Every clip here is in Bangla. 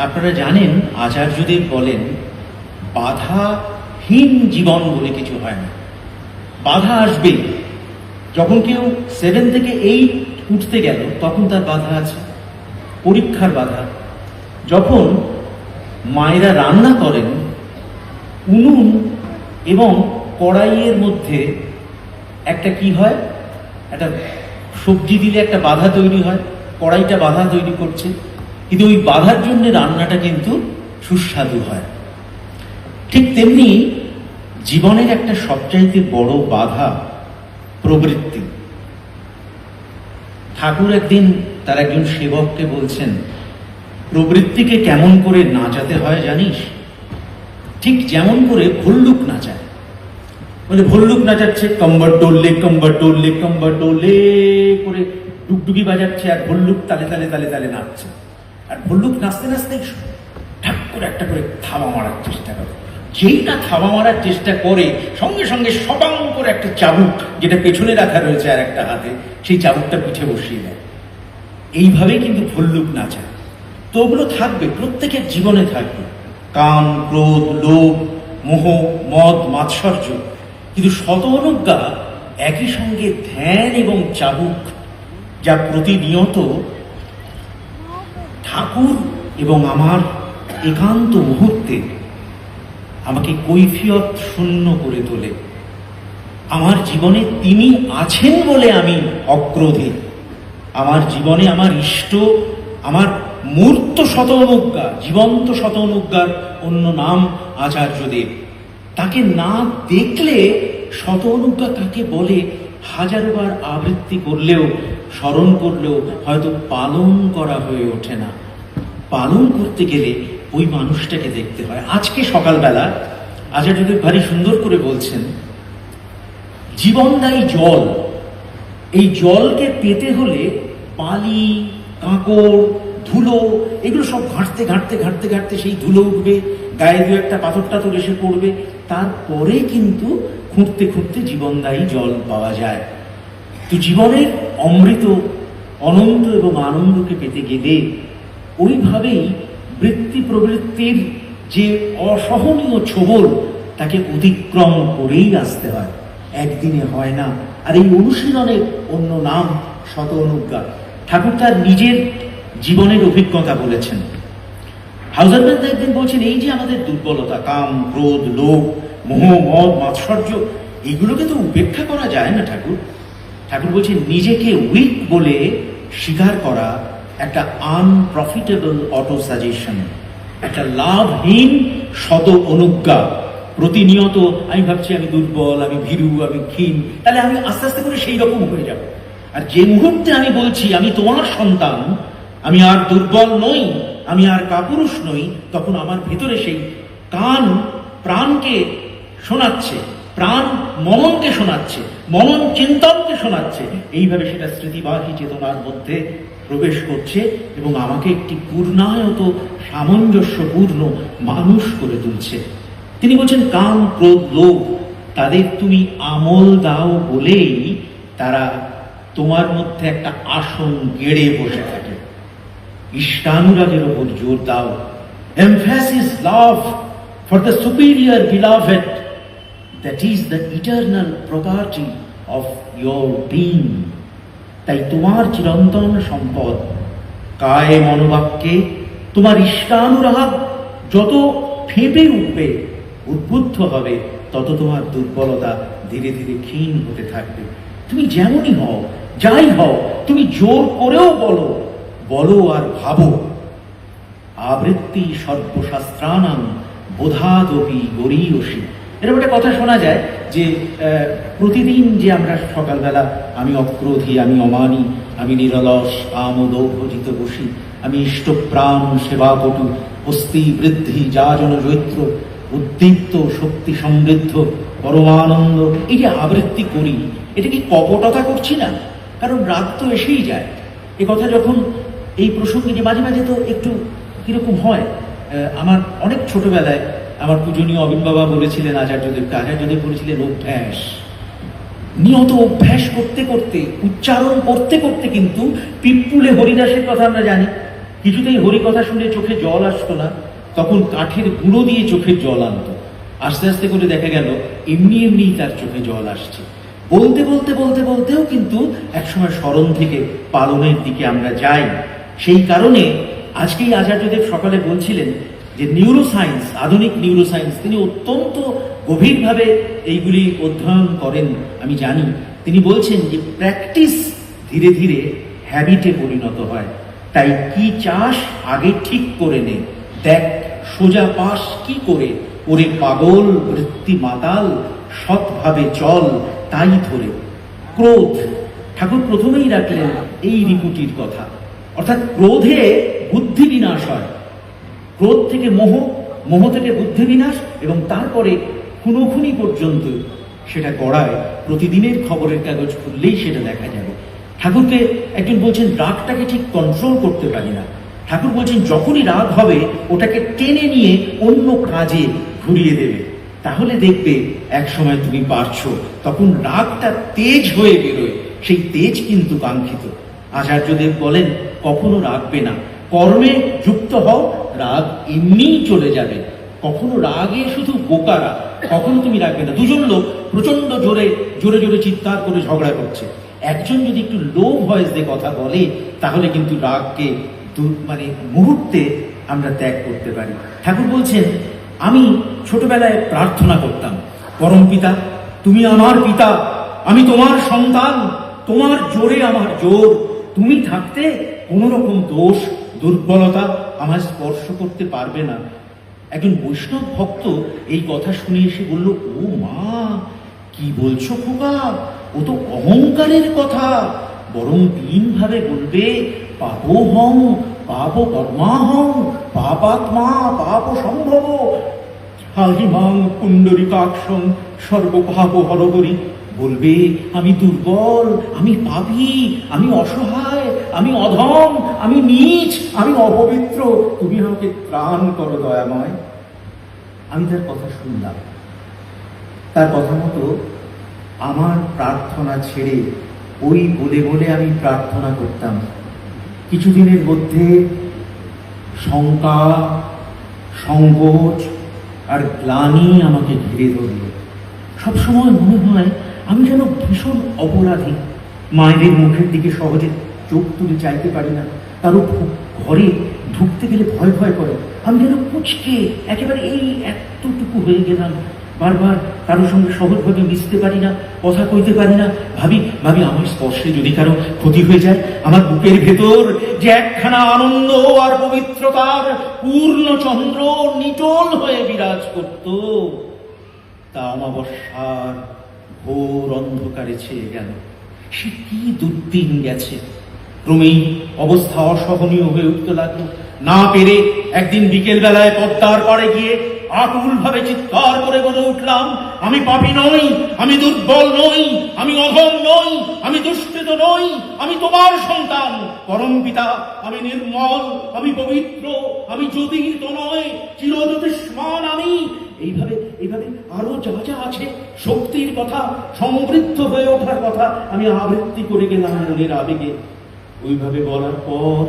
আপনারা জানেন আচার্যদেব বলেন, বাধাহীন জীবন বলে কিছু হয় না। বাধা আসবেই। যখন কেউ সেভেন থেকে এইট উঠতে গেল, তখন তার বাধা আছে। পরীক্ষার বাধা। যখন মায়েরা রান্না করেন, উনুন এবং কড়াইয়ের মধ্যে একটা কি হয়? একটা সবজি দিলে একটা বাধা তৈরি হয়, কড়াইটা বাধা তৈরি করছে। কিন্তু ওই বাধার জন্য রান্নাটা কিন্তু সুস্বাদু হয়। ঠিক তেমনি জীবনের একটা সবচাইতে বড় বাধা প্রবৃত্তি। ঠাকুর একদিন তার একজন সেবককে বলছেন, প্রবৃত্তিকে কেমন করে নাচাতে হয় জানিস? ঠিক যেমন করে ভল্লুক নাচায়। বলে, ভল্লুক নাচাচ্ছে কম্বর ডোললে কম্বর ডোললে কম্বর ডোলে করে ডুগডুগি বাজাচ্ছে আর ভল্লুক তালে তালে তালে তালে নাচছে। আর ভল্লুক নাচতে নাচতে ঠাক করে একটা করে থাবা মারার চেষ্টা করে। যেই না থাবা মারার চেষ্টা করে, সঙ্গে সঙ্গে সবাং করে একটা চাবুক যেটা পেছনে রাখা রয়েছে আর একটা হাতে, সেই চাবুকটা পিঠে বসিয়ে দেয়। এইভাবেই কিন্তু ভল্লুক নাচা। তো ওগুলো থাকবে, প্রত্যেকের জীবনে থাকবে। কাম ক্রোধ, লোভ, মোহ, মদ, মাৎসর্য। কিন্তু শত অনুজ্ঞা একই সঙ্গে ধ্যান এবং চাবুক যা প্রতিনিয়ত ঠাকুর এবং আমার একান্ত মুহূর্তে আমাকে কৈফিয়ত শূন্য করে তোলে। আমার জীবনে তিনি আছেন বলে আমি অক্রোধী আমার জীবনে আমার ইষ্ট, আমার মূর্ত শত অনুজ্ঞা জীবন্ত শত অনুজ্ঞার অন্য নাম আচার্যদেব। তাকে না দেখলে শত অনুজ্ঞা কাকে বলে হাজারবার আবৃত্তি করলেও স্মরণ করলেও হয়তো পালন করা হয়ে ওঠে না। পালন করতে গেলে ওই মানুষটাকে দেখতে হয়। আজকে সকালবেলা আচার্যদেব ভারী সুন্দর করে বলছেন জীবনদায়ী জল। এই জলকে পেতে হলে বালি, কাঁকড়, ধুলো, এগুলো সব ঘাঁটতে ঘাঁটতে ঘাঁটতে ঘাঁটতে সেই ধুলো উঠবে, গায়ে দু একটা পাথর টাথর এসে পড়বে। তারপরে কিন্তু খুঁড়তে খুঁড়তে জীবনদায়ী জল পাওয়া যায়। তো জীবনের অমৃত, অনন্ত এবং আনন্দকে পেতে গেলে ওইভাবেই বৃত্তি প্রবৃত্তির যে অসহনীয় ছোবল, তাকে অতিক্রম করেই আসতে হয়। একদিনে হয় না। আর এই অনুশীলনের অন্য নাম শত অনুজ্ঞা। ঠাকুর তার নিজের জীবনের অভিজ্ঞতা বলেছেন। হাউজারম্যান একদিন বলছেন, এই যে আমাদের দুর্বলতা, কাম, ক্রোধ, লোভ, মোহ, মদ, মাৎসর্য, এগুলোকে তো উপেক্ষা করা যায় না ঠাকুর। ঠাকুর বলছেন নিজেকে উইক বলে স্বীকার করা একটা আনপ্রফিটেবল অটো সাজেশন একটা লাভহীন শত অনুজ্ঞা। প্রতিনিয়ত আমি ভাবছি আমি দুর্বল, আমি ভীরু, আমি ক্ষীণ, তাহলে আমি আস্তে আস্তে করে সেই রকম হয়ে যাব। আর যে মুহূর্তে আমি বলছি, আমি তোমার সন্তান, আমি আর দুর্বল নই, আমি আর কাপুরুষ নই, তখন আমার ভিতরে সেই কান প্রাণকে শোনাচ্ছে, প্রাণ মননকে শোনাচ্ছে। মনন চিন্তনকে শোনাচ্ছে। এইভাবে সেটা স্মৃতিবাহী চেতনার মধ্যে প্রবেশ করছে এবং আমাকে একটি পূর্ণায়ত, সামঞ্জস্যপূর্ণ মানুষ করে তুলছে। তিনি বলছেন, কাম, ক্রোধ, লোভ, তাদের তুমি আমল দাও বলেই তারা তোমার মধ্যে একটা আসন গেড়ে বসে থাকে। ইষ্টানুরাগের ওপর জোর দাও। Emphasis love for the superior beloved that is the eternal property of your being তাই তোমার চিরন্তন সম্পদ, কায়ে মনোবাক্যে তোমার ইষ্টানুরাগ যত ফেঁপে উঠবে, উদ্বুদ্ধ হবে, তত তোমার দুর্বলতা ধীরে ধীরে ক্ষীণ হতে থাকবে। তুমি যেমনই হও, যাই হও, তুমি জোর করেও বলো বলো আর ভাবো। আবৃত্তি সর্বশাস্ত্রানাং বোধাদপি গরীয়সী। এরকম একটা কথা শোনা যায় যে প্রতিদিন যে আমরা সকালবেলা আমি অক্রোধী, আমি অমানি, আমি নিরলস আমোদৌভজিত বসি, আমি ইষ্টপ্রাণ সেবাপটু অস্থি বৃদ্ধি যাজন জৈত্র উদ্দীপ্ত, শক্তি সমৃদ্ধ, পরমানন্দ, এই যে আবৃত্তি করি, এটা কি কপটতা করছি না? কারণ রাত তো এসেই যায়। এ কথা যখন এই প্রসঙ্গে যে মাঝে মাঝে তো একটু কীরকম হয় আমার অনেক ছোটবেলায় আমার পূজনীয় অবিন বাবা বলেছিলেন আচার্যদেবকে, আচার্যদেব বলেছিলেন, অভ্যাস। নিয়ত অভ্যাস করতে করতে, উচ্চারণ করতে করতে কিন্তু পিপ্পুলে হরিদাসের কথা আমরা জানি। কিছুতেই হরিকথা শুনে চোখে জল আসতো না, তখন কাঠের গুঁড়ো দিয়ে চোখের জল আনতো। আস্তে আস্তে করে দেখা গেল, এমনি এমনি তার চোখে জল আসছে। বলতে বলতে বলতে বলতেও কিন্তু একসময় স্মরণ থেকে পালনের দিকে আমরা যাই। সেই কারণে আজকেই আচার্যদেব সকালে বলছিলেন যে নিউরোসায়েন্স আধুনিক নিউরোসায়েন্স তিনি অত্যন্ত গভীরভাবে এইগুলি অধ্যয়ন করেন, আমি জানি। তিনি বলছেন যে প্র্যাকটিস ধীরে ধীরে হ্যাবিটে পরিণত হয়। তাই কি চাস আগে ঠিক করে নে? দেখ, সোজা পাস কি করে? ওরে পাগল বৃত্তি মাতাল, সৎভাবে চল, তাই ধরে। ক্রোধ, ঠাকুর প্রথমেই রাখলেন এই রিপুটির কথা। অর্থাৎ ক্রোধে বুদ্ধি বিনাশ হয়। ক্রোধ থেকে মোহ মোহ থেকে বুদ্ধি বিনাশ এবং তারপরে খুনোখুনি পর্যন্ত সেটা গড়ায় প্রতিদিনের খবরের কাগজ খুললেই সেটা দেখা যাবে। ঠাকুরকে একজন বলছেন, রাগটাকে ঠিক কন্ট্রোল করতে পারি না। ঠাকুর বলছেন, যখনই রাগ হবে, ওটাকে টেনে নিয়ে অন্য কাজে ঘুরিয়ে দেবে। তাহলে দেখবে এক সময় তুমি পারছ। তখন রাগটা তেজ হয়ে বেরোয়। সেই তেজ কিন্তু কাঙ্ক্ষিত। আচার্যদেব বলেন, কখনো রাগবে না। কর্মে যুক্ত হও রাগ এমনিই চলে যাবে। কখনো রাগে শুধু বোকারা, কখনো তুমি রাখবে না। দুজন লোক প্রচণ্ড জোরে জোরে জোরে চিৎকার করে ঝগড়া করছে। একজন যদি একটু লো ভয়েস দিয়ে কথা বলে, তাহলে কিন্তু রাগকে মানে মুহূর্তে আমরা ত্যাগ করতে পারি। ঠাকুর বলছেন, আমি ছোটবেলায় প্রার্থনা করতাম, পরম পিতা, তুমি আমার পিতা, আমি তোমার সন্তান, তোমার জোরে আমার জোর, তুমি থাকতে কোনো রকম দোষ, দুর্বলতা আমার স্পর্শ করতে পারবে না। একজন বৈষ্ণব ভক্ত এই কথা শুনে এসে বলল, ও মা, কি বলছো খোকা? ও তো অহংকারের কথা। বরং ভাবে বলবে পাপো হং পাপ কর্মা হং পাপাত্মা পাপ সম্ভব হাহিমাং পুণ্ডরিকাক্ষং সর্বপাপ হরহরি বলবে, আমি দুর্বল, আমি পাপী, আমি অসহায় আমি অধম, আমি নীচ, আমি অপবিত্র, তুমি আমাকে ত্রাণ করো দয়াময়। আমি তার কথা শুনলাম। তার কথা মতো আমার প্রার্থনা ছেড়ে ওই বলে বলে আমি প্রার্থনা করতাম। কিছুদিনের মধ্যে শঙ্কা, সংকোচ আর গ্লানি আমাকে ঘিরে ধরল। সবসময় মনে হয় আমি যেন ভীষণ অপরাধী। মায়েদের মুখের দিকে সহজে চোখ তুলে চাইতে পারি না। ঘ- ঘরে ঢুকতে গেলে ভয় ভয় করে। আমি যেন কুচকে একেবারে এই এতটুকু হয়ে গেলাম। বারবার কারোর সঙ্গে সহজভাবে মিশতে পারি না, কথা কইতে পারি না। ভাবি ভাবি, আমার স্পর্শে যদি কারও ক্ষতি হয়ে যায়, আমার বুকের ভেতর যে একখানা আনন্দ আর পবিত্রতার পূর্ণ চন্দ্র নিটল হয়ে বিরাজ করত, তা অমাবস্যার ঘোর অন্ধকারে ছেয়ে গেল। সে কি দুর্দিন গেছে? ক্রমেই অবস্থা অসহনীয় হয়ে উঠতে লাগল। না পেরে একদিন বিকেল বেলায় পদ্মার পাড়ে গিয়ে আকুল ভাবে চিৎকার করে বলে উঠলাম, আমি পাপী নই, আমি দুর্বল নই, আমি অধম নই, আমি দুষ্কৃত নই, আমি তোমার সন্তান। পরম পিতা, আমি নির্মল, আমি পবিত্র, আমি জ্যোতির্ত নয়, চিরজ্যোতিষ্মান আমি। এইভাবে এইভাবে আরও যা যা আছে, শক্তির কথা, সমৃদ্ধ হয়ে ওঠার কথা আমি আবৃত্তি করে গেলাম মনের আবেগে। ওইভাবে বলার পর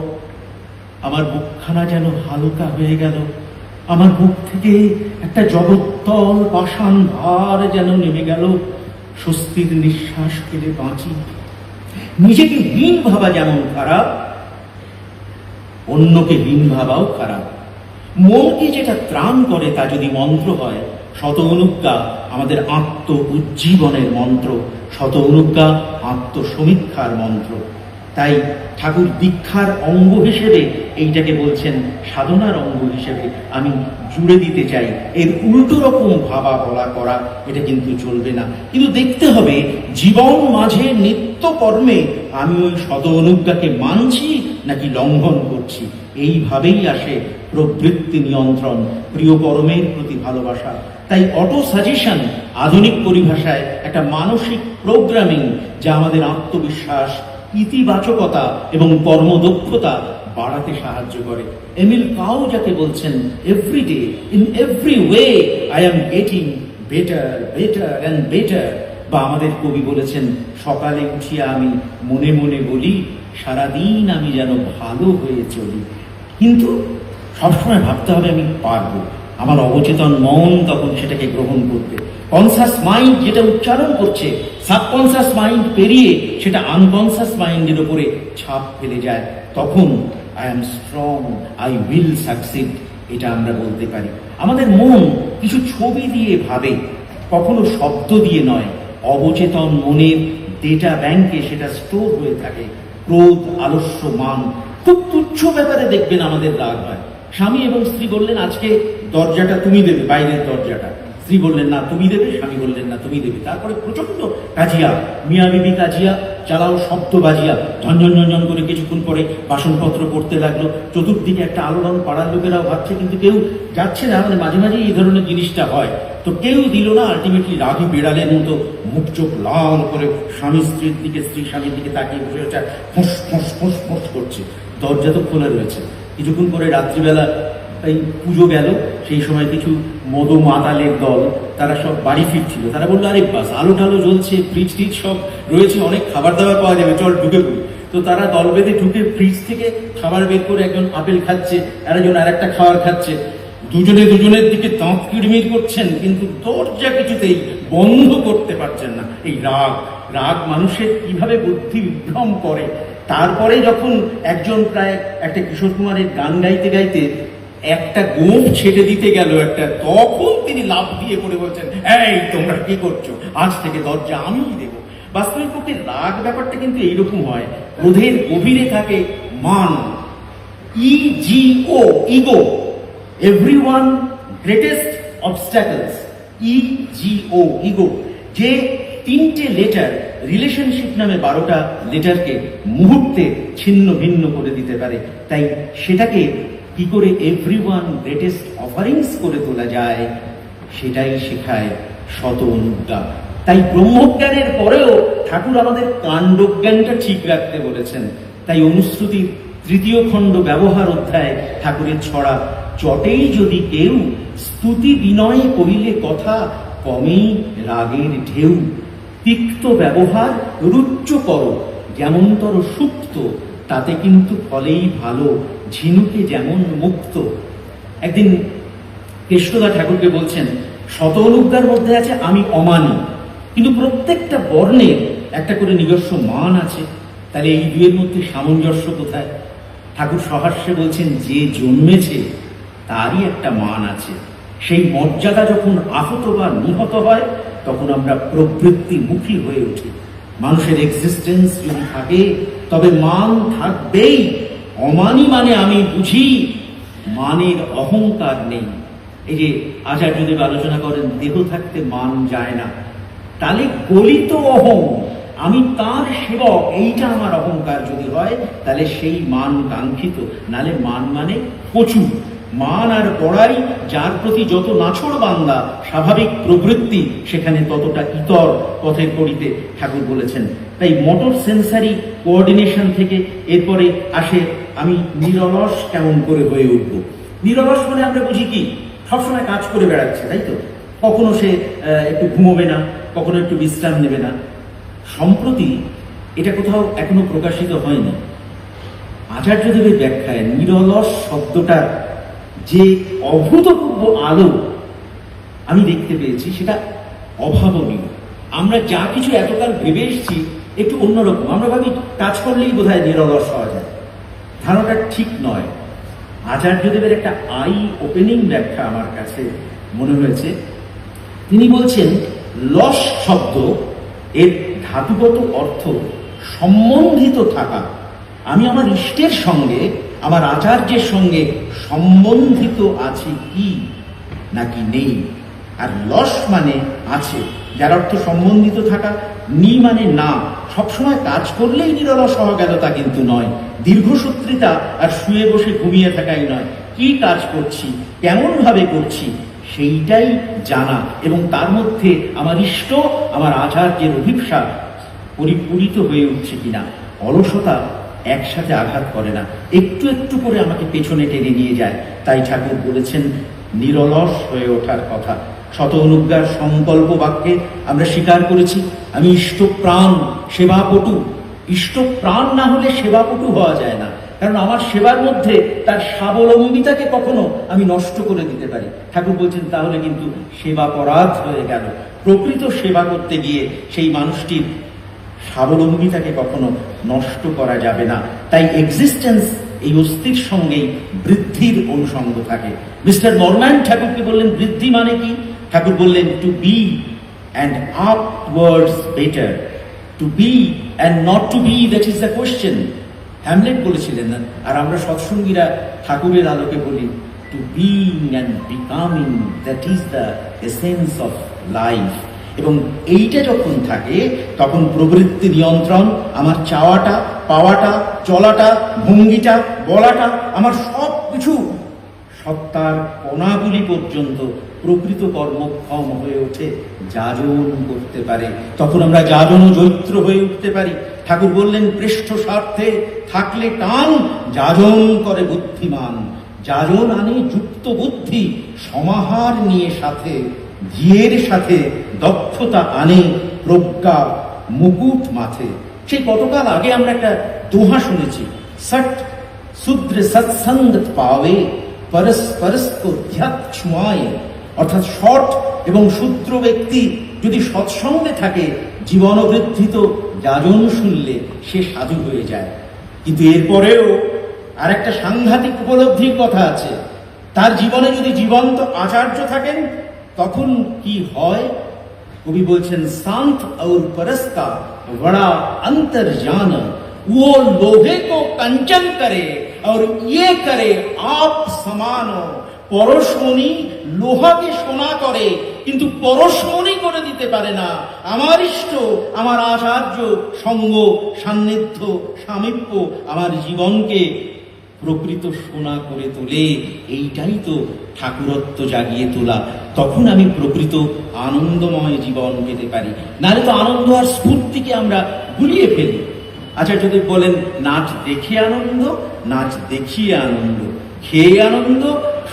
আমার মুখখানা যেন হালকা হয়ে গেল। আমার মুখ থেকে একটা জগত্তল পাষাণ ভার যেন নেমে গেল। স্বস্তির নিঃশ্বাস ফেলে বাঁচি। নিজেকে হীন ভাবা যেমন খারাপ, অন্যকে হীন ভাবাও খারাপ। মনকে যেটা ত্রাণ করে তা যদি মন্ত্র হয়, শত অনুজ্ঞা আমাদের আত্ম উজ্জীবনের মন্ত্র, শত অনুজ্ঞা আত্মসমীক্ষার মন্ত্র। তাই ঠাকুর দীক্ষার অঙ্গ হিসেবে এইটাকে বলছেন সাধনার অঙ্গ হিসেবে আমি জুড়ে দিতে চাই। এর উল্টো রকম ভাবা বলা করা, এটা কিন্তু চলবে না। কিন্তু দেখতে হবে, জীবন মাঝে নিত্য কর্মে আমি ওই শত অনুজ্ঞাকে মানছি নাকি লঙ্ঘন করছি? এইভাবেই আসে প্রবৃত্তি নিয়ন্ত্রণ, প্রিয় কর্মের প্রতি ভালোবাসা। তাই অটো সাজেশন আধুনিক পরিভাষায় একটা মানসিক প্রোগ্রামিং যা আমাদের আত্মবিশ্বাস ইতিবাচকতা এবং কর্মদক্ষতা বাড়াতে সাহায্য করে। এমিল কাউ যাকে বলছেন every day in every way I am getting better better and better বা আমাদের কবি বলেছেন, সকালে উঠিয়া আমি মনে মনে বলি, সারাদিন আমি যেন ভালো হয়ে চলি। কিন্তু সবসময় ভাবতে হবে আমি পারব। আমার অবচেতন মন তখন সেটাকে গ্রহণ করবে কনসাস মাইন্ড যেটা উচ্চারণ করছে সাবকনসাস মাইন্ড পেরিয়ে সেটা আনকনসাস মাইন্ডের উপরে ছাপ ফেলে যায়। তখন I am strong I will succeed এটা আমরা বলতে পারি। আমাদের মন কিছু ছবি দিয়ে ভাবে, কখনো শব্দ দিয়ে নয়। অবচেতন মনের ডেটা ব্যাংকে সেটা স্টোর হয়ে থাকে। ক্রোধ, আলস্য, মান খুব তুচ্ছ ব্যাপারে দেখবেন আমাদের রাগ হয়। স্বামী এবং স্ত্রী বললেন, আজকে দরজাটা তুমি দেবে, বাইরের দরজাটা। স্ত্রী বললেন, না, তুমি দেবে, স্বামী বললেন, না, তুমি দেবে। তারপরে প্রচণ্ড কাজিয়া মিয়া বিবি কাজিয়া চালাও শব্দ বাজিয়া ঝনঝন ঝনঝন করে কিছুক্ষণ পরে বাসনপত্র করতে লাগল। চতুর্দিকে একটা আলোড়ন পাড়ার লোকেরাও ভাবছে, কিন্তু কেউ যাচ্ছে না। মানে মাঝে মাঝে এই ধরনের জিনিসটা হয়। তো কেউ দিল না আলটিমেটলি রাগি বেড়ালের মতো, মুখ চোখ লাল করে স্বামী স্ত্রীর দিকে, স্ত্রী স্বামীর দিকে তাকিয়ে বসে ফোঁস ফোঁস ফোঁস ফোঁস করছে। দরজা তো খোলা রয়েছে। কিছুক্ষণ পরে রাত্রিবেলা এই পুজো গেল, সেই সময় কিছু মদ মাতালের দল, তারা সব বাড়ি ফিরছিল। তারা বলল, আরে বাস, আলো টালো জ্বলছে ফ্রিজ টিজ সব রয়েছে, অনেক খাবার দাবার পাওয়া যাবে, চল ঢুকে পড়ি। তো তারা দল বেঁধে ঢুকে ফ্রিজ থেকে খাবার বের করে একজন আপেল খাচ্ছে আরেকজন আর একটা খাবার খাচ্ছে। দুজনে দুজনের দিকে দাঁত কিড়মির করছেন, কিন্তু দরজা কিছুতেই বন্ধ করতে পারছেন না। এই রাগ রাগ মানুষের কীভাবে বুদ্ধি বিভ্রম করে? তারপরে যখন একজন প্রায় একটা কিশোর কুমারের গান গাইতে গাইতে একটা গোপ ছেড়ে দিতে গেল একটা, তখন তিনি লাভ দিয়ে পড়ে বলছেন, এই, তোমরা কি করছ? আজ থেকে দরজা আমিই দেবো। বাস্তবিক পক্ষে রাগ ব্যাপারটা কিন্তু এইরকম হয়, ক্রোধের গভীরে থাকে মান ego ego everyone greatest obstacles ego ego যে তিনটে লেটার রিলেশনশিপ নামে বারোটা লেটারকে মুহূর্তে ছিন্ন ভিন্ন করে দিতে পারে। তাই সেটাকে কি করে এভরিওয়ান গ্রেটেস্ট অফারিংস করে তোলা যায়, সেটাই শেখায় শত অনুজ্ঞা। তাই ব্রহ্মজ্ঞানের পরেও ঠাকুর আমাদের কাণ্ডজ্ঞানটা ঠিক রাখতে বলেছেন। তাই অনুশ্রুতির তৃতীয় খণ্ড ব্যবহার অধ্যায় ঠাকুরের ছড়া, চটেই যদি কেউ স্তুতি বিনয় কহিলে কথা কমেই রাগের ঢেউ। তিক্ত ব্যবহার রুচ্চ করো, যেমনতর সুপ্ত, তাতে কিন্তু ফলেই ভালো। ঝিনুকে যেমন মুক্ত, একদিন কৃষ্ণদা ঠাকুরকে বলছেন, শত অনুজ্ঞার মধ্যে আছে, আমি অমানি। কিন্তু প্রত্যেকটা বর্ণের একটা করে নিজস্ব মান আছে। তাহলে এই দুয়ের মধ্যে সামঞ্জস্য কোথায়? ঠাকুর সহাস্যে বলছেন, যে জন্মেছে, তারই একটা মান আছে। সেই মর্যাদা যখন আহত বা নিহত হয়, তখন আমরা প্রবৃত্তিমুখী হয়ে উঠি। মানুষের এক্সিস্টেন্স যদি থাকে, তবে মান থাকবেই। অমানি মানে আমি বুঝি, মানের অহংকার নেই। এই যে আচার্যদেব আলোচনা করেন, দেহ থাকতে মান যায় না। তাহলে গলিত অহং, আমি তার সেবক, এইটা আমার অহংকার যদি হয় তাহলে সেই মান কাঙ্ক্ষিত। নালে মান মানে প্রচুর মান আর বড়াই যার প্রতি যত নাছড় বান্দা, স্বাভাবিক প্রবৃত্তি, সেখানে ততটা ইতর পথের পরিতে ঠাকুর বলেছেন। তাই মোটর সেন্সারি কোঅর্ডিনেশন থেকে এরপরে আসে আমি নিরলস কেমন করে হয়ে উঠবো? নিরলস মানে আমরা বুঝি কি? সবসময় কাজ করে বেড়াচ্ছে, তাই তো? কখনো সে একটু ঘুমোবে না, কখনো একটু বিশ্রাম নেবে না। সম্প্রতি এটা কোথাও এখনও প্রকাশিত হয়নি। আচার্য আচার্যদেবের ব্যাখ্যায় নিরলস শব্দটার যে অভূতপূর্ব আলো আমি দেখতে পেয়েছি, সেটা অভাবনীয়। আমরা যা কিছু এতকাল ভেবে এসেছি, একটু অন্যরকম। আমরা ভাবি, কাজ করলেই বোধ হয় নিরলস যায় ধারণাটা ঠিক নয়। আচার্যদেবের একটা আই ওপেনিং ব্যাখ্যা আমার কাছে মনে হয়েছে। তিনি বলছেন, লস শব্দ এর ধাতুগত অর্থ সম্বন্ধিত থাকা। আমি আমার ইষ্টের সঙ্গে, আমার আচার্যের সঙ্গে সম্বন্ধিত আছি কি নাকি নেই? আর লস মানে আছে, যার অর্থ সম্বন্ধিত থাকা, নি মানে না। সবসময় কাজ করলেই নিরলস হওয়া গেল তা কিন্তু নয়। দীর্ঘসূত্রিতা আর শুয়ে বসে ঘুমিয়ে থাকাই নয়। কি কাজ করছি? কেমন ভাবে করছি? সেইটাই জানা এবং তার মধ্যে আমার ইষ্ট, আমার আচার্যের অভিপ্সা পরিপূরিত হয়ে উঠছে কিনা? অলসতা একসাথে আঘাত করে না। একটু একটু করে আমাকে পেছনে টেনে নিয়ে যায়। তাই ঠাকুর বলেছেন, নিরলস হয়ে ওঠার কথা। শত অনুজ্ঞার সংকল্প বাক্যে আমরা স্বীকার করেছি। আমি ইষ্ট প্রাণ সেবাপটু। ইষ্ট প্রাণ না হলে সেবাপটু হওয়া যায় না। কারণ আমার সেবার মধ্যে তার স্বাবলম্বিতাকে কখনো আমি নষ্ট করে দিতে পারি। ঠাকুর বলছেন, তাহলে কিন্তু সেবা পরাধ হয়ে গেল। প্রকৃত সেবা করতে গিয়ে সেই মানুষটির স্বাবলম্বিতাকে কখনো নষ্ট করা যাবে না। তাই এক্সিস্টেন্স এই অস্থির সঙ্গেই বৃদ্ধির অনুষঙ্গ থাকে। মিস্টার নরম্যান ঠাকুরকে বললেন, বৃদ্ধি মানে কি? ঠাকুর বললেন to be and upwards better to be and not to be that is the question Hamlet বলেছিলেন, আর আমরা সৎসঙ্গীরা ঠাকুরের আলোকে বলি to being and becoming that is the essence of life এবং এইটা যখন থাকে, তখন প্রবৃত্তি নিয়ন্ত্রণ, আমার চাওয়াটা, পাওয়াটা, চলাটা, ভঙ্গিটা, বলাটা, আমার সব কিছু সত্তার কণাগুলি পর্যন্ত প্রকৃত কর্মক্ষম হয়ে ওঠে, যাজন করতে পারে। তখন আমরা যাজন জৈত্র হয়ে উঠতে পারি। ঠাকুর বললেন, পৃষ্ঠ স্বার্থে থাকলে টান, যাজন করে বুদ্ধিমান। যাজন আনে যুক্ত বুদ্ধি, সমাহার নিয়ে সাথে ধিয়ের সাথে দক্ষতা আনে, প্রজ্ঞা মুকুট মাথে। সেই কতকাল আগে আমরা একটা দোহা শুনেছি সট শুদ্র সৎসঙ্গত পাবে পরস পরস কো ধ্যাত ছুঁয়ায় অর্থাৎ সৎ এবং শূদ্র ব্যক্তি যদি সৎসঙ্গে থাকে জীবন বৃদ্ধি তো যাজন শুনলে সে সাধু হয়ে যায় কিন্তু এরপরেও আরেকটা সাংঘাতিক উপলব্ধির কথা আছে তার জীবনে যদি জীবন্ত আচার্য থাকেন তখন কি হয় কবি বলছেন शांत और परस का बड़ा अंतर जान वो लोहे को कंचन करे और ये करे आप समान পরশমণি লোহাকে সোনা করে কিন্তু পরশমণি করে দিতে পারে না আমার ইষ্ট আমার আচার্য সঙ্গ সান্নিধ্য সামীপ্য আমার জীবনকে প্রকৃত সোনা করে তোলে এইটাই তো ঠাকুরত্ব জাগিয়ে তোলা তখন আমি প্রকৃত আনন্দময় জীবন পেতে পারি নাহলে তো আনন্দ আর স্ফূর্তিকে আমরা গুলিয়ে ফেলি আচার্যদেব বলেন নাচ দেখে আনন্দ নাচ দেখিয়ে আনন্দ, খেয়ে আনন্দ,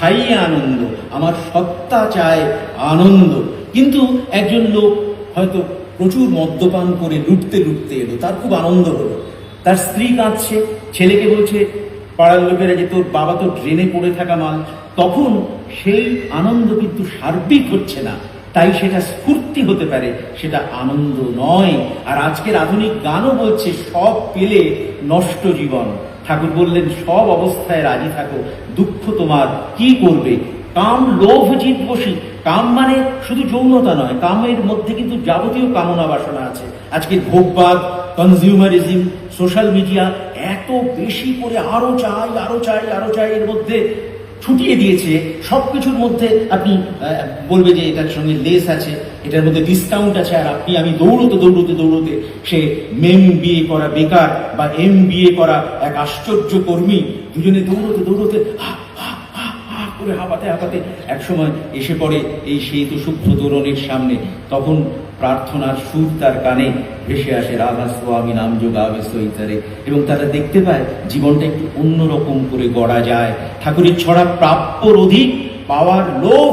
খাইয়ে আনন্দ, আমার সত্তা চায় আনন্দ। কিন্তু একজন লোক হয়তো প্রচুর মদ্যপান করে লুটতে লুটতে এলো, তার খুব আনন্দ হলো। তার স্ত্রী কাঁদছে, ছেলেকে বলছে, পাড়ার লোকেরা যে তোর বাবা তো ড্রেনে পড়ে থাকা মাল, তখন সেই আনন্দ কিন্তু সার্বিক হচ্ছে না। তাই সেটা স্ফূর্তি হতে পারে, সেটা আনন্দ নয়। আর আজকের আধুনিক গানও বলছে, সব পেলে নষ্ট জীবন। ঠাকুর বললেন, সব অবস্থায় রাজি থাকো, দুঃখ তোমার কি করবে? কাম লোভ জিত বসি। কাম মানে শুধু যৌনতা নয়, কামের মধ্যে কিন্তু যাবতীয় কামনা বাসনা আছে। আজকে ভোগবাদ কনজিউমারিজম সোশ্যাল মিডিয়া এত বেশি করে আরও চাই আরও চাই আরও চাই, এর মধ্যে ছুটিয়ে দিয়েছে সব কিছুর মধ্যে আপনি বলবে যে এটার সঙ্গে লেস আছে এটার মধ্যে ডিসকাউন্ট আছে আর আপনি আমি দৌড়তে দৌড়তে দৌড়তে সে মেম বিয়ে করা বেকার বা এম বিয়ে করা এক আশ্চর্য কর্মী দুজনে দৌড়তে দৌড়তে হা, হা করে হাঁপাতে হাঁপাতে একসময় এসে পড়ে এই সেতু সূক্ষ্ম তোরণের সামনে। তখন প্রার্থনার সুর তার কানে ভেসে আসে, রাধা স্বামী, নাম যোগাবে সৈতারে। এবং তারা দেখতে পায় জীবনটা একটু অন্যরকম করে গড়া যায়। ঠাকুরের ছড়া প্রাপ্যর অধিক পাওয়ার লোভ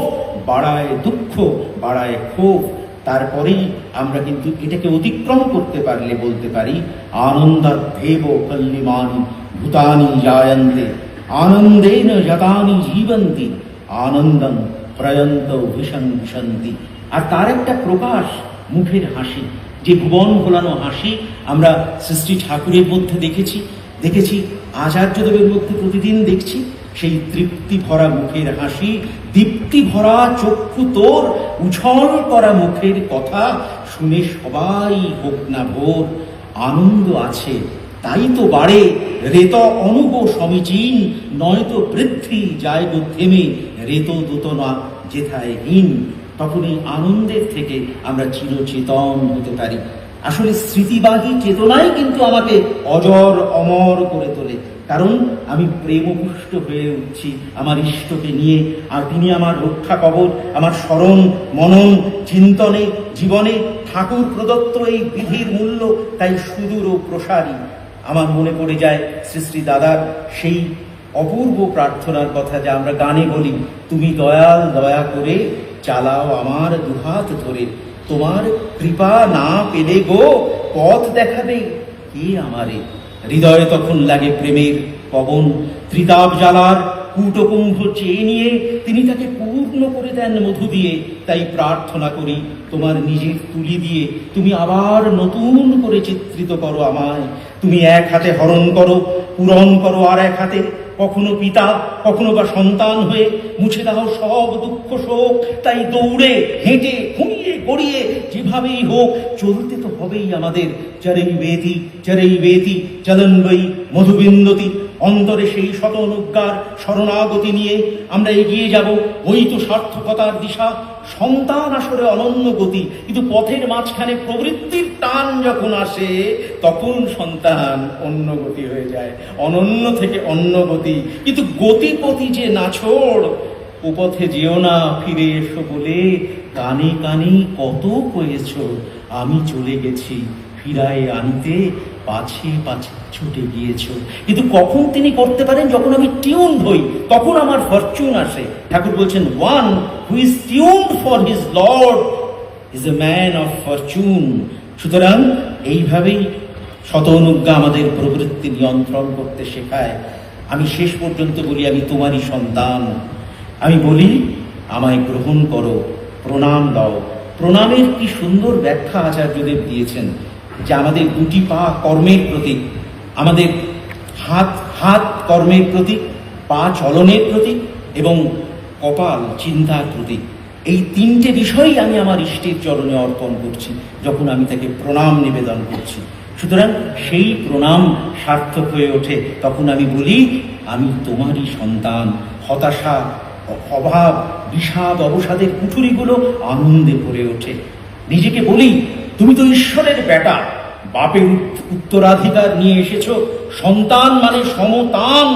বাড়ায় দুঃখ, বাড়ায় ক্ষোভ। তারপরেই আমরা কিন্তু এটাকে অতিক্রম করতে পারলে বলতে পারি আনন্দাধেব কল্লিমানি ভূতানি জায়ন্তে। আনন্দেন যতানি জীবন্তি আনন্দম প্রয়ন্ত ভীষণ ভীষন্তি আর তার একটা প্রকাশ মুখের হাসি, যে ভুবন ভোলানো হাসি আমরা সৃষ্টি ঠাকুরের মধ্যে দেখেছি। দেখেছি আচার্যদেবের মধ্যে প্রতিদিন দেখছি, সেই তৃপ্তি ভরা মুখের হাসি, দীপ্তি ভরা চক্ষু তোর উছল করা মুখের কথা শুনে সবাই হোক না ভোর, আনন্দ আছে, তাই তো বাড়ে রেত অনুগ সমীচীন, নয়তো বৃদ্ধি যায় থেমে রেত দোতনা যেথায় হীন তখন এই আনন্দের থেকে আমরা চিরচেতন হতে পারি। আসলে স্মৃতিবাহী চেতনাই কিন্তু আমাকে অজর অমর করে তোলে। কারণ আমি প্রেমপুষ্ট হয়ে উঠছি আমার ইষ্টকে নিয়ে, আর তিনি আমার রক্ষা কবচ আমার স্মরণ, মনন, চিন্তনে, জীবনে ঠাকুর প্রদত্ত এই বিধির মূল্য, তাই সুদূর ও প্রসারী। আমার মনে পড়ে যায় শ্রী শ্রী দাদার সেই অপূর্ব প্রার্থনার কথা যা আমরা গানে বলি, তুমি দয়াল, দয়া করে চালাও আমার দুহাত ধরে। তোমার কৃপা না পেলে গো পথ দেখাবে কে আমারে? হৃদয়ে তখন লাগে প্রেমের পবন। ত্রিতাপ জ্বালার কূটকুম্ভ চেয়ে নিয়ে তিনি তাকে পূর্ণ করে দেন মধু দিয়ে। তাই প্রার্থনা করি তোমার নিজের তুলি দিয়ে। তুমি আবার নতুন করে চিত্রিত করো আমায়। তুমি এক হাতে হরণ করো, পূরণ করো, আর এক হাতে কখনো পিতা, কখনো বা সন্তান হয়ে মুছে দাও সব দুঃখ শোক। তাই দৌড়ে, হেঁটে খুঁড়িয়ে গড়িয়ে, যেভাবেই হোক, চলতে তো হবেই আমাদের। চরেই বেতি চরেই বেতি চলনবই মধুবিন্দতি অন্তরে সেই শত অনুজ্ঞার শরণাগতি নিয়ে আমরা এগিয়ে যাব। ওই তো সার্থকতার দিশা। সন্তান আসলে অনন্য গতি। কিন্তু পথের মাঝখানে প্রবৃত্তির টান যখন আসে, তখন সন্তান অন্য গতি হয়ে যায়। অনন্য থেকে অন্য গতি। কিন্তু গতিপতি যে নাছোড় উপথে যেও না, ফিরে এসো বলে কানে কানে কত কয়েছ, আমি চলে গেছি, ফিরায় আনিতে পাছে পাছে ছুটে গিয়েছ। কিন্তু কখন তিনি করতে পারেন? যখন আমি টিউন হই, তখন আমার ফরচুন আসে। ঠাকুর বলছেন one who is tune for his lord is a man of fortune সুতরাং এইভাবেই শত অনুজ্ঞা আমাদের প্রবৃত্তি নিয়ন্ত্রণ করতে শেখায়। আমি শেষ পর্যন্ত বলি, আমি তোমারই সন্তান। আমি বলি, আমায় গ্রহণ করো, প্রণাম দাও। প্রণামের কি সুন্দর ব্যাখ্যা আচার্যদেব দিয়েছেন। যে আমাদের দুটি পা কর্মের প্রতীক, আমাদের হাত হাত কর্মের প্রতীক, পা চলনের প্রতীক এবং কপাল চিন্তার প্রতীক। এই তিনটে বিষয়ই আমি আমার ইষ্টের চরণে অর্পণ করছি, যখন আমি তাকে প্রণাম নিবেদন করছি। সুতরাং সেই প্রণাম সার্থক হয়ে ওঠে, তখন আমি বলি, আমি তোমারই সন্তান। হতাশা, অভাব, বিষাদ, অবসাদের কুঠুরিগুলো আনন্দে ভরে ওঠে। নিজেকে বলি তুমি তো ঈশ্বরের বেটা বাপের উত্তরাধিকার নিয়ে এসেছ। সন্তান মানে সমতান।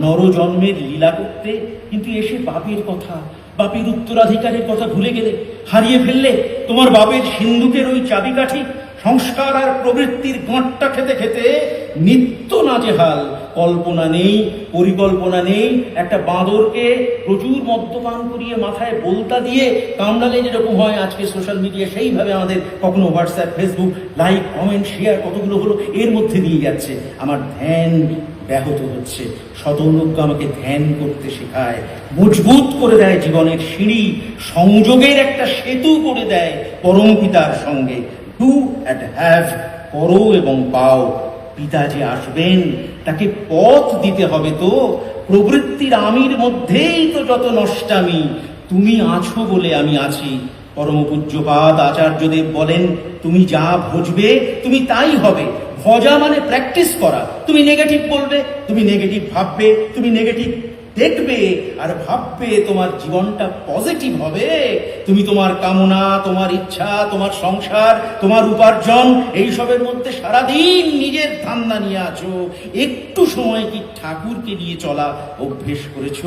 নরজন্মের লীলা করতে। কিন্তু এসে বাপের কথা, বাপের উত্তরাধিকারের কথা ভুলে গেলে, হারিয়ে ফেললে তোমার বাপের সিন্ধুকের ওই চাবিকাঠি, সংস্কার আর প্রবৃত্তির গাঁটটা খেতে খেতে নিত্য নাজেহাল, কল্পনা নেই, পরিকল্পনা নেই, একটা বাঁদরকে প্রচুর মদ্যপান করিয়ে মাথায় বলতা দিয়ে কামড়ালে যেরকম হয় আজকে সোশ্যাল মিডিয়া সেইভাবে আমাদের কখনো WhatsApp Facebook like comment share কতগুলো হলো এর মধ্যে দিয়ে যাচ্ছে। আমার ধ্যান ব্যাহত হচ্ছে। শতনুজ্ঞ আমাকে ধ্যান করতে শেখায়। মজবুত করে দেয় জীবনের সিঁড়ি। সংযোগের একটা সেতু করে দেয় পরম পিতার সঙ্গে। ডু অ্যান্ড হ্যাভ করো এবং পাও। পিতা যে আসবেন, তাকে পথ দিতে হবে তো। প্রবৃত্তির আমির মধ্যেই তো যত নষ্টামি, তুমি আছো বলে আমি আছি। পরম পূজ্যপাদ আচার্যদেব বলেন, তুমি যা ভজবে, তুমি তাই হবে। ভজা মানে প্র্যাকটিস করা। তুমি নেগেটিভ বলবে, তুমি নেগেটিভ ভাববে, তুমি নেগেটিভ দেখবে আর ভাববে তোমার জীবনটা পজিটিভ হবে। তুমি তোমার কামনা, তোমার ইচ্ছা, তোমার সংসার, তোমার উপার্জন, এইসবের মধ্যে সারাদিন নিজের ধান্দা নিয়ে আছো। একটু সময় কি ঠাকুরকে নিয়ে চলা অভ্যেস করেছ?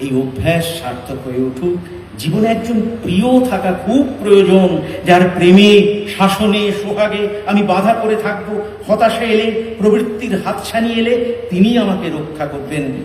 এই অভ্যাস সার্থক হয়ে উঠুক। জীবনে একজন প্রিয় থাকা খুব প্রয়োজন। যার প্রেমে, শাসনে, সোহাগে আমি বাধা করে থাকব, হতাশা এলে, প্রবৃত্তির হাতছানি এলে, তিনি আমাকে রক্ষা করবেন।